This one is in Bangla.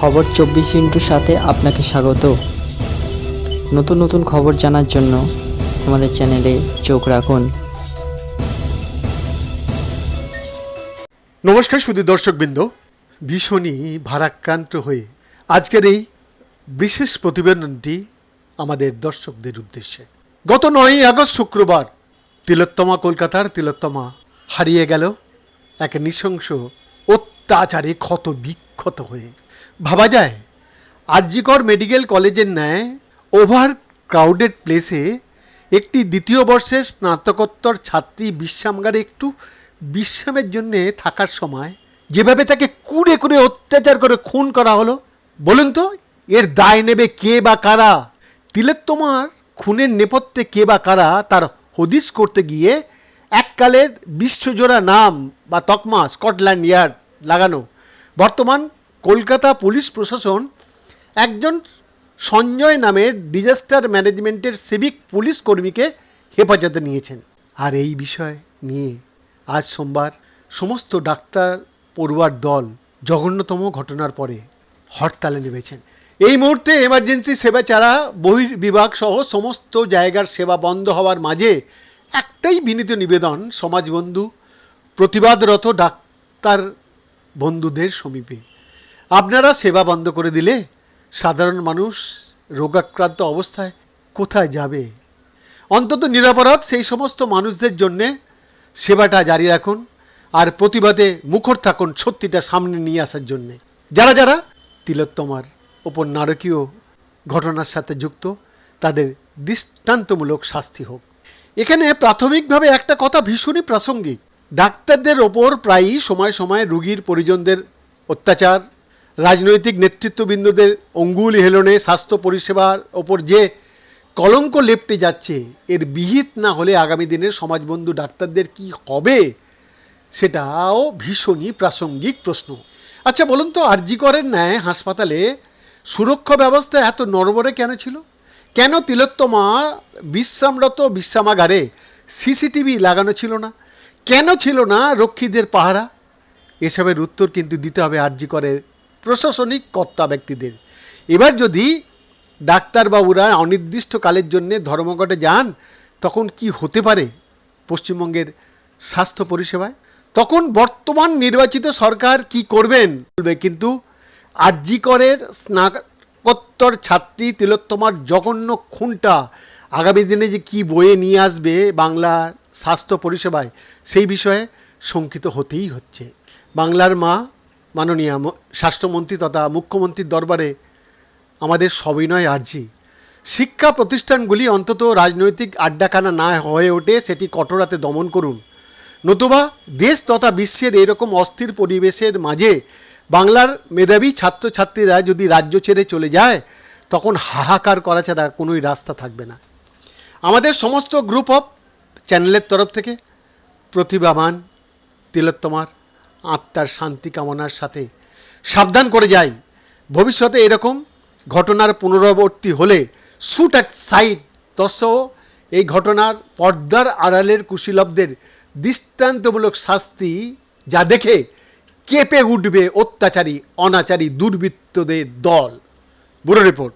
খবর চব্বিশ ইন্টুর সাথে আপনাকে স্বাগত। নতুন নতুন খবর জানার জন্য আমাদের চ্যানেলে চোখ রাখুন। নমস্কার শুধু দর্শকবৃন্দ। ভীষণই ভারাক্রান্ত হয়ে আজকের এই বিশেষ প্রতিবেদনটি আমাদের দর্শকদের উদ্দেশ্যে। গত নয়ই আগস্ট শুক্রবার তিলোত্তমা কলকাতার তিলোত্তমা হারিয়ে গেল এক নৃশংস, অত্যাচারে ক্ষত বিক্ষত হয়ে। ভাবা যায়। আরজিকর মেডিকেল কলেজের ন্যায় ওভার ক্রাউডেড প্লেসে একটি দ্বিতীয় বর্ষের স্নাতকোত্তর ছাত্রী বিশ্রামগারে একটু বিশ্রামের জন্য থাকার সময় যেভাবে তাকে কুড়ে কুড়ে অত্যাচার করে খুন করা হলো, বলুন তো, এর দায় নেবে কে বা কারা? তিলোত্তমার খুনের নেপথ্যে কে বা কারা তার হদিস করতে গিয়ে এককালের বিশ্বজোড়া নাম বা তকমা স্কটল্যান্ড ইয়ার্ড লাগানো। বর্তমান কলকাতা পুলিশ প্রশাসন একজন সঞ্জয় নামের ডিজাস্টার ম্যানেজমেন্টের সিভিক পুলিশ কর্মীকে হেফাজতে নিয়েছেন। আর এই বিষয় নিয়ে আজ সোমবার সমস্ত ডাক্তার পড়ুয়ার দল জঘন্যতম ঘটনার পরে হরতালে নেমেছেন। এই মুহূর্তে এমার্জেন্সি সেবা ছাড়া বহির্বিভাগ সহ সমস্ত জায়গার সেবা বন্ধ হওয়ার মাঝে একটাই বিনীত নিবেদন, সমাজবন্ধু প্রতিবাদরত ডাক্তার বন্ধুদের সমীপে। আপনারা সেবা বন্ধ করে দিলে সাধারণ মানুষ রোগাক্রান্ত অবস্থায় কোথায় যাবে? অন্তত নিরাপরাধ সেই সমস্ত মানুষদের জন্যে সেবাটা জারি রাখুন আর প্রতিবাদে মুখর থাকুন সত্যিটা সামনে নিয়ে আসার জন্যে। যারা যারা তিলোত্তমার ওপর নারকীয় ঘটনার সাথে যুক্ত, তাদের দৃষ্টান্তমূলক শাস্তি হোক। এখানে প্রাথমিকভাবে একটা কথা ভীষণই প্রাসঙ্গিক। ডাক্তারদের ওপর প্রায়ই সময় সময় রুগীর পরিজনদের অত্যাচার রাজনৈতিক নেতৃত্ববৃন্দদের অঙ্গুল হেলনে স্বাস্থ্য পরিষেবার ওপর যে কলঙ্ক লেপটে যাচ্ছে, এর বিহিত না হলে আগামী দিনের সমাজবন্ধু ডাক্তারদের কি হবে, সেটাও ভীষণই প্রাসঙ্গিক প্রশ্ন। আচ্ছা বলুন তো, আরজি করেন ন্যায় হাসপাতালে সুরক্ষা ব্যবস্থা এত নড়বড়ে কেন ছিল? কেন তিলোত্তমা বিশ্রামরত বিশ্রামাগারে সিসিটিভি লাগানো ছিল না? কেন ছিল না রক্ষীদের পাহারা? এসবের উত্তর কিন্তু দিতে হবে আরজি করে প্রশাসনিক কর্তা ব্যক্তিদের। এবার যদি ডাক্তারবাবুরা অনির্দিষ্টকালের জন্য ধর্মঘটে যান, তখন কি হতে পারে পশ্চিমবঙ্গের স্বাস্থ্য পরিষেবায়? তখন বর্তমান নির্বাচিত সরকার কি করবেন? বলবে, কিন্তু আরজি করের স্নাতকোত্তর ছাত্রী তিলোত্তমার জঘন্য খুনটা আগামী দিনে যে কি বয়ে নিয়ে আসবে বাংলার স্বাস্থ্য পরিষেবায়? সেই বিষয়ে শঙ্কিত হতেই হচ্ছে। বাংলার মা মাননীয় স্বাস্থ্যমন্ত্রী তথা মুখ্যমন্ত্রীর দরবারে আমাদের সবিনয় আর্জি। শিক্ষা প্রতিষ্ঠানগুলি অন্তত রাজনৈতিক আড্ডাখানা না হয়ে ওঠে, সেটি কঠোরাতে দমন করুন। নতুবা দেশ তথা বিশ্বের এরকম অস্থির পরিবেশের মাঝে বাংলার মেধাবী ছাত্রছাত্রীরা যদি রাজ্য ছেড়ে চলে যায়, তখন হাহাকার করা ছাড়া কোনোই রাস্তা থাকবে না। আমাদের সমস্ত গ্রুপ অফ চ্যানেলের তরফ থেকে প্রতিভাবান তিলোত্তমার আত্মার শান্তি কামনার সাথে সাবধান করে যাই। ভবিষ্যতে এরকম ঘটনার পুনরাবর্তী হলে শুট অ্যাট সাইড তৎসহ এই ঘটনার পর্দার আড়ালের কুশীলবদের দৃষ্টান্তমূলক শাস্তি যা দেখে কেঁপে উঠবে অত্যাচারী, অনাচারী, দুর্বৃত্তদের দল। Bureau report.